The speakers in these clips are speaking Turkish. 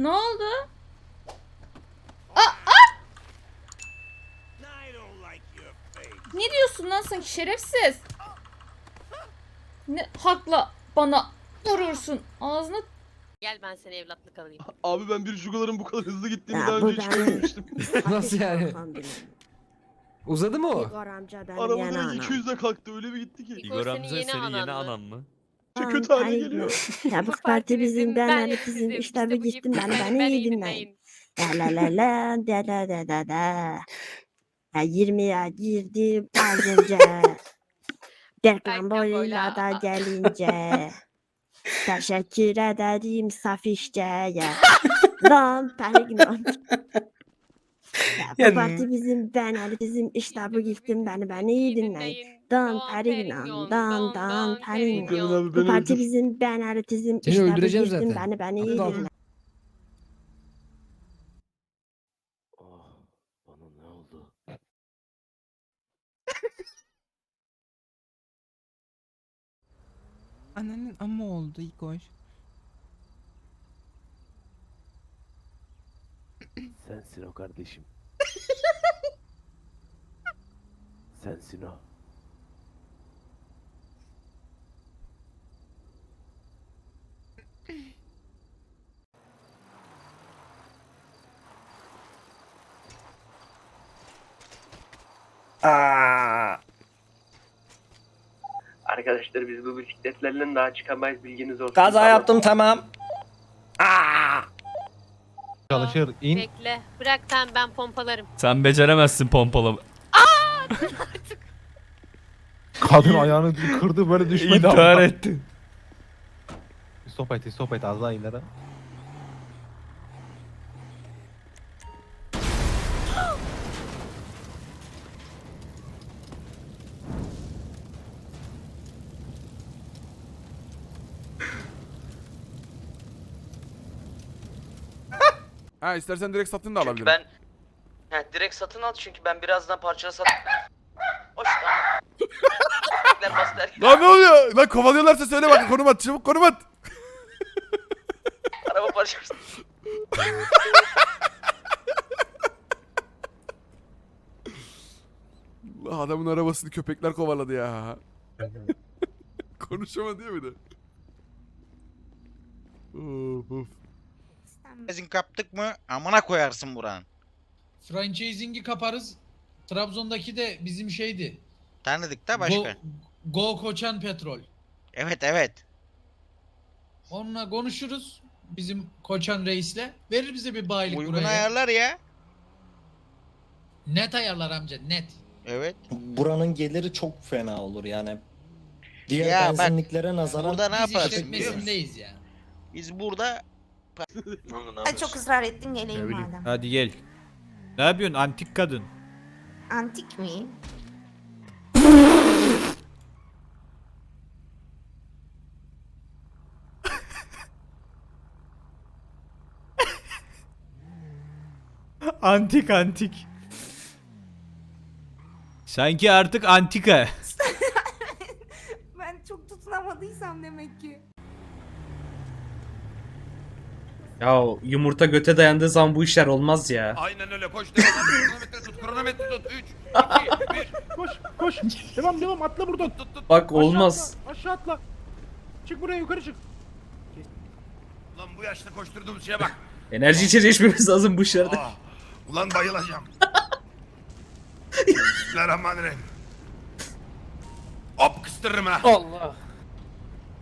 Ne oldu? Ne diyorsun lan sen şerefsiz? Ne hakla bana vurursun ağzına Gel ben seni evlatlık alayım. Abi ben bir jugaların bu kadar hızlı gittiğini Ya daha bu önce hiç ben- görmemiştim. Nasıl yani? Uzadı mı o? Igor amca benim Araba yeni direkt. 200'de kalktı öyle bir gitti ki. Igor senin yeni anan mı? Çok kötü hale geliyor. Ya bu parti bizim, ben herkesin, işte bu gittim ben, beni iyi dinleyin. La la la la, da da da da da. Ya 20'ye girdim az önce. Derken boyuyla da gelince. Teşekkür ederim Safişçe'ye. Lan Perignon. Ya bu Ya- parti bizim, ben herkesin, işte bu gittim ben, beni iyi dinleyin. Dan Perignon, dan dan Perignon. Abi Bu beni parti öldür. bizim, ben herkesin, Seni işte bu öldüreceğim gittim zaten. beni, beni iyi dinleyin. Ah, bana ne oldu? Ananın ama oldu Igor. Sensin o kardeşim. Sensin o. Aa. Arkadaşlar biz bu bisikletlerle daha çıkamayız bilginiz olsun. Kaza Tamam. yaptım tamam. Çalışır. in. Bekle. Bırak sen ben pompalarım. Sen beceremezsin pompalama. Kadın ayağını kırdı böyle düşmedi. İntihar etti. Stop et, stop et az daha ileri. Ha istersen direkt satın da alabilirim. Ben ha, direkt satın al çünkü ben birazdan parçalı sat. Hoş. Lan ne oluyor? Lan kovalıyorlarsa söyle bak konum at çabuk konum at. Araba parçası. Allah adamın arabasını köpekler kovaladı ya. Konuşamadı ya bir de. Of, of. Franchising kaptık mı amına koyarsın buranın. Franchising'i kaparız. Trabzon'daki de bizim şeydi. Tanıdık da Go, başka. Go Koçan Petrol. Evet evet. Onunla konuşuruz. Bizim Koçan reisle. Verir bize bir bayilik Uygun buraya. ayarlar ya. Net ayarlar amca net. Evet. Buranın geliri çok fena olur yani. Diğer Ya bak, benzinliklere nazaran Burada ne Biz yaparsın biliyor musun? işletmesindeyiz ya. Biz burada Ay çok ısrar ettin geleyim bileyim. Hadi gel. Ne yapıyorsun antik kadın? Antik mi? Antik antik. Sanki artık antika. Ben çok tutunamadıysam demek ki. Ya yumurta göte dayandığı zaman bu işler olmaz ya. Aynen öyle koş devam kronometre tut kronometre tut 3 2 1 Koş, koş. Devam, devam. Atla buradan. tut tut. Bak olmaz. Aşağı atla. Çık buraya yukarı çık. Lan bu yaşta koşturduğumuz şeye bak. Enerji içeceği içmemiz lazım bu işlerde. Ah, ulan bayılacağım. Bismillahirrahmanirrahim. Hop kıstırırım ha. Allah.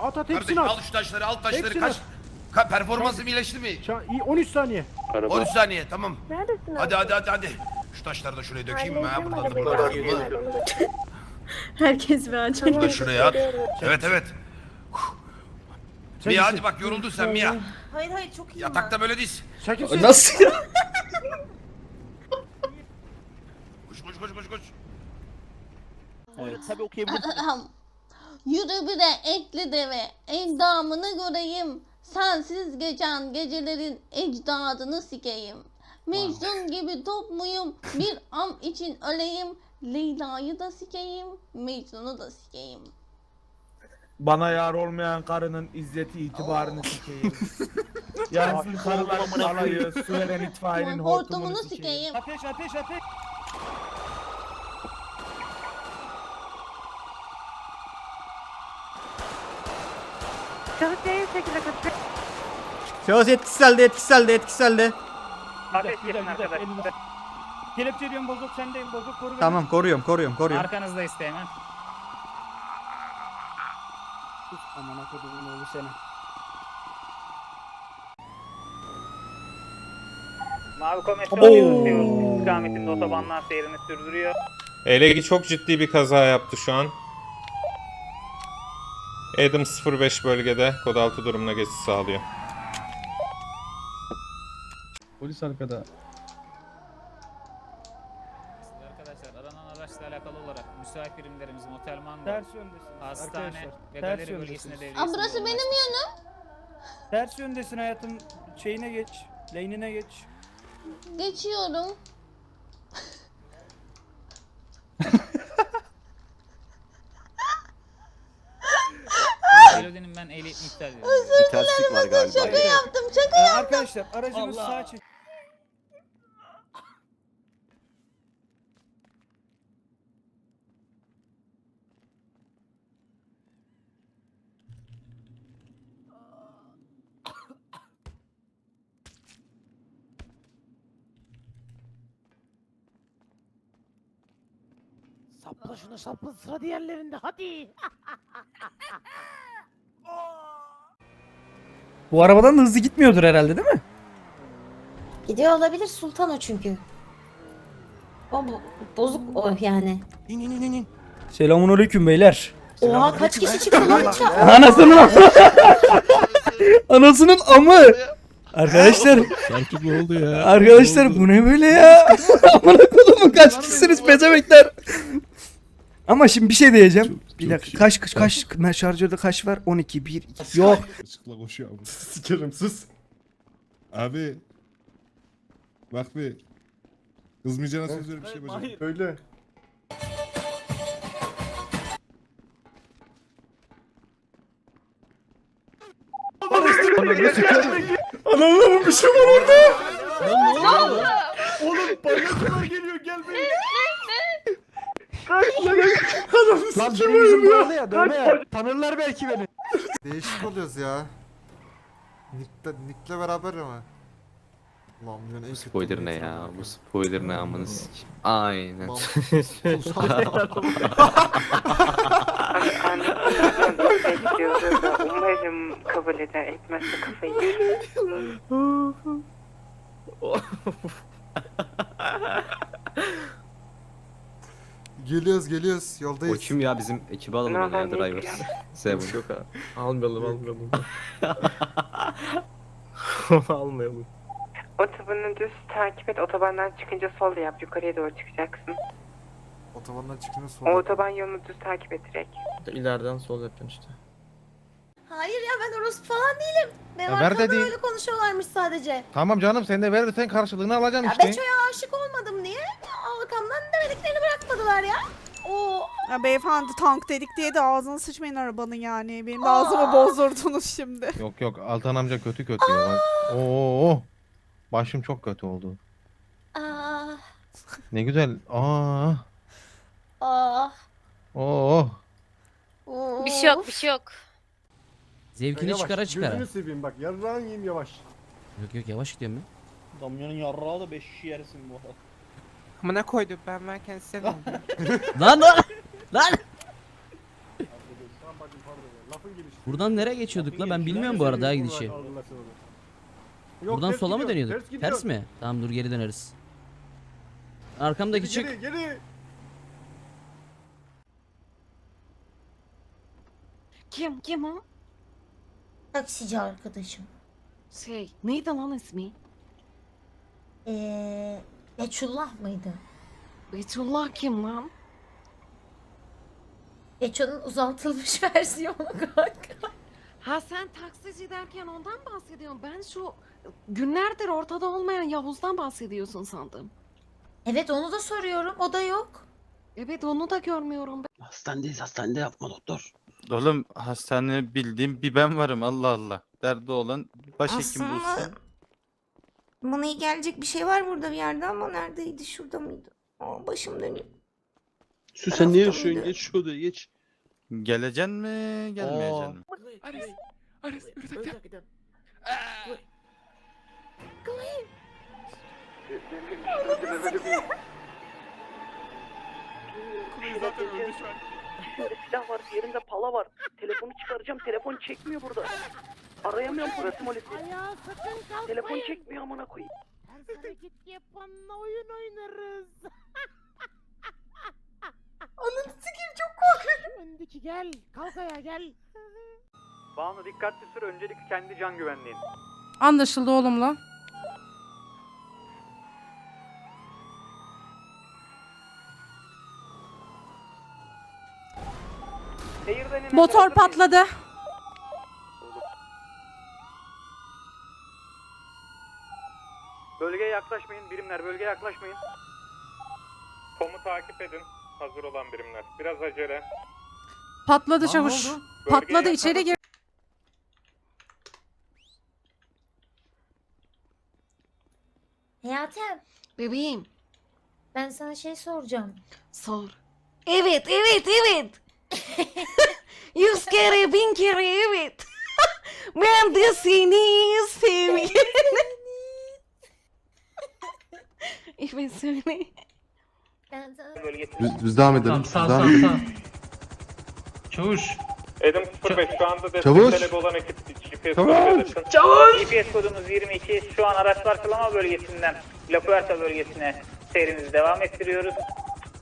At at Kardeşim al şu taşları al taşları Hepsini kaç. at. Ka performansım iyileşti mi? 13 saniye. 13 saniye tamam. Neredesin Hadi hadi hadi hadi. Şu taşları da şuraya dökeyim mi ha? Buradan da buradan. Herkes bir açar. Bunu da şuraya at. Evet evet. Mia hadi bak yoruldun sen Mia. Hayır hayır çok iyi. Yatakta böyle diz. Nasıl ya? Koş koş koş koş koş. Tabii okuyabilirsin. Yürü bire ekli deve. Endamını göreyim. Sensiz geçen gecelerin ecdadını sikeyim. Mecnun gibi top muyum? Bir am için öleyim. Leyla'yı da sikeyim. Mecnun'u da sikeyim. Bana yar olmayan karının izzeti itibarını sikeyim. Yansın karıların alayı, suveren itfaiyenin Hortumunu hortumunu sikeyim. Ateş ateş ateş. Şahıs etkiselde etkiselde etkiselde. Ateş yesin arkadaşlar. Kelepçe diyorum bozuk sendeyim bozuk koru beni. Tamam koruyorum koruyorum koruyorum. Arkanızda isteyemem. Amına kodumun oğlu seni. Mavi komisyon istikametinde otobanlar seyrini sürdürüyor. Elegi çok ciddi bir kaza yaptı şu an. Adam 05 bölgede kod 6 durumuna geçiş sağlıyor. Polis arkada. Arkadaşlar aranan araçla alakalı olarak müsait birimlerimiz Motel Mango, Ters yöndesin hastane arkadaşlar. ve Ters galeri bölgesine Aa, burası benim yönüm. Ters yöndesin hayatım. Şeyine geç. Lane'ine geç. Geçiyorum. Melodinin ben ehliyetini iptal ediyorum. Özür dilerim bakın şaka yaptım şaka Ee, yaptım. arkadaşlar aracımız Allah. sağ çek. Sapla şunu sapla sıra diğerlerinde hadi. Bu arabadan da hızlı gitmiyordur herhalde değil mi? Gidiyor olabilir sultan o çünkü. O bozuk o yani. İn in in in. Selamun aleyküm beyler. Oha kaç kişi çıktı lan Anasının Anasının amı. Arkadaşlar Artık ne oldu ya? Arkadaşlar bu ne böyle ya? Amına kodumun kaç kişisiniz pezemekler? Ama şimdi bir şey diyeceğim. Bir dakika kaç kaç kaç kaç şarjörde kaç var? 12 1 2. Yok. Açıkla koşuyor abi. Sikerim sus. Abi. Bak bir. Kızmayacağına söz ver bir şey yapacağım. Öyle. Anam bir şey var orada. Oğlum palyaçolar geliyor gelmeyin. Lan benim yüzüm bağlı ya dövme ya. Tanırlar belki beni. Değişik oluyoruz ya. Nick'le, Nick'le beraber ama. Lan yani en Spoiler ne ya? Bu spoiler ne amına sikeyim. Aynen. Umarım kabul eder etmezse kafayı Geliyoruz geliyoruz yoldayız. O kim ya bizim ekibi alalım ya driver. Seven. Yok abi. Almayalım almayalım. almayalım. Otobanı düz takip et. Otobandan çıkınca sol yap. Yukarıya doğru çıkacaksın. Otobandan çıkınca O sonra. otoban yolunu düz takip et direkt. İleriden sol yapacaksın işte. Hayır ya ben orospu falan değilim. Benim Ya ver dediğin- öyle konuşuyorlarmış sadece. Tamam canım sen de ver de sen karşılığını alacaksın Ya işte. Beço'ya aşık olmadım diye arkamdan demediklerini bırakmadılar ya. Oo. Ya beyefendi tank dedik diye de ağzını sıçmayın arabanın yani. Benim de Aa. ağzımı bozdurdunuz şimdi. Yok yok Altan amca kötü kötü ya. Bak. Oo. Başım çok kötü oldu. Ah. Ne güzel. Aa. Ah. Oo. Oo. Bir şey yok, bir şey yok. Zevkini çıkara çıkara. seveyim bak yarrağın yiyeyim yavaş. Yok yok yavaş gidiyorum ya. Damyanın yarrağı da 5 şişi yersin bu arada. Amına koydum ben varken sen Lan lan! Lan! Buradan nereye geçiyorduk la ben bilmiyorum bu arada ha gidişi. Buradan sola mı dönüyorduk? Ters, mi? Tamam dur geri döneriz. Arkamdaki çık. Kim, kim o? Taksici arkadaşım. Şey, neydi lan ismi? Eee... Beçullah mıydı? Betullah kim lan? Beço'nun uzatılmış versiyonu kanka. Ha sen taksici derken ondan bahsediyorsun. Ben şu günlerdir ortada olmayan Yavuz'dan bahsediyorsun sandım. Evet onu da soruyorum o da yok. Evet onu da görmüyorum. Hastanedeyiz hastanede yapma doktor. Oğlum hastane bildiğim bir ben varım Allah Allah. Derdi olan başhekim Aslında- bulsun. Bana iyi gelecek bir şey var burada bir yerde ama neredeydi? Şurada mıydı? Aa, başım dönüyor. Su sen ne yaşıyorsun? Geç şu odaya geç. Geleceksin mi gelmeyeceksin mi? Ares. Ares yürü zaten öldü şu an. Silah var, yerinde pala var. Telefonu çıkaracağım, telefon çekmiyor burada. Arayamıyorum burası molesi. Ayağa sakın kalkmayın. Telefon çekmiyor amına koyayım. Ters hareket yapanla oyun oynarız. Ananı sikeyim çok korkuyorum. Öndeki gel. Kalk ayağa gel. Banu dikkatli sür, öncelik kendi can güvenliğin. Anlaşıldı oğlumla. Motor patladı. Bölgeye yaklaşmayın, birimler bölgeye yaklaşmayın. Komu takip edin. Hazır olan birimler. Biraz acele. Patladı çavuş. Patladı içeri gir. Hayatım Bebeğim ben sana şey soracağım. sor. Evet evet evet. Yüz kere bin kere evet. ben de seni seviyorum. evet söyle. Biz, biz devam edelim. Biz devam edelim. Çavuş. Edim 05 şu anda destek Çavuş! talebi olan ekip GPS Çavuş! Çavuş! GPS kodumuz 22. Şu an araç parçalama bölgesinden La Puerta bölgesine seyrimizi devam ettiriyoruz.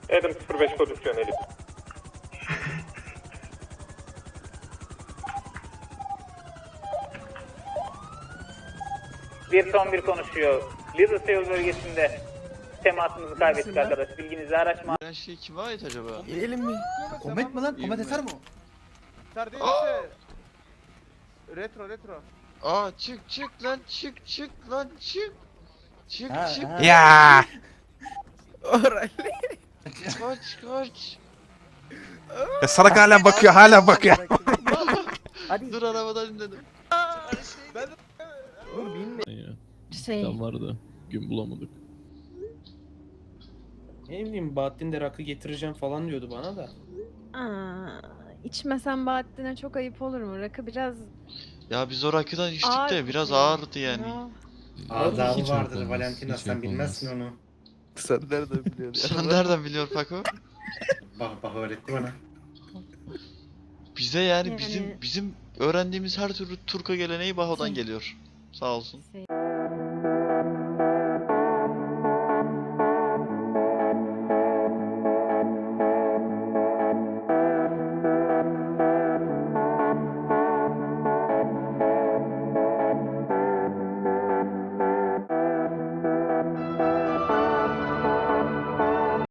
Edim 05 kod yönelik. Bir ton bir konuşuyor. Little Seoul bölgesinde temasımızı kaybettik arkadaş. Bilginize araç Her şey kime ait acaba? Gelelim mi? Komet mi lan? Komet eser mi o? Retro retro. Aa çık çık lan çık çık lan çık. Çık Ha, çık. ha. Ya. kaç kaç. Ya salak hala bakıyor hala bakıyor. Dur arabadan inledim. Şey. vardı. Gün bulamadık. Ne bileyim Bahattin de rakı getireceğim falan diyordu bana da. Aa, içmesem Bahattin'e çok ayıp olur mu? Rakı biraz Ya biz o rakıdan içtik ağır de biraz bir ağırdı yani. Ya. Adabı vardır Valentina sen bilmezsin onu. Sen nereden biliyorsun Sen nereden biliyorsun Paco? Bak bak öğretti bana. Bize yani Yani- bizim bizim öğrendiğimiz her türlü Turka geleneği Baho'dan Şey- geliyor. Sağ olsun. Şey-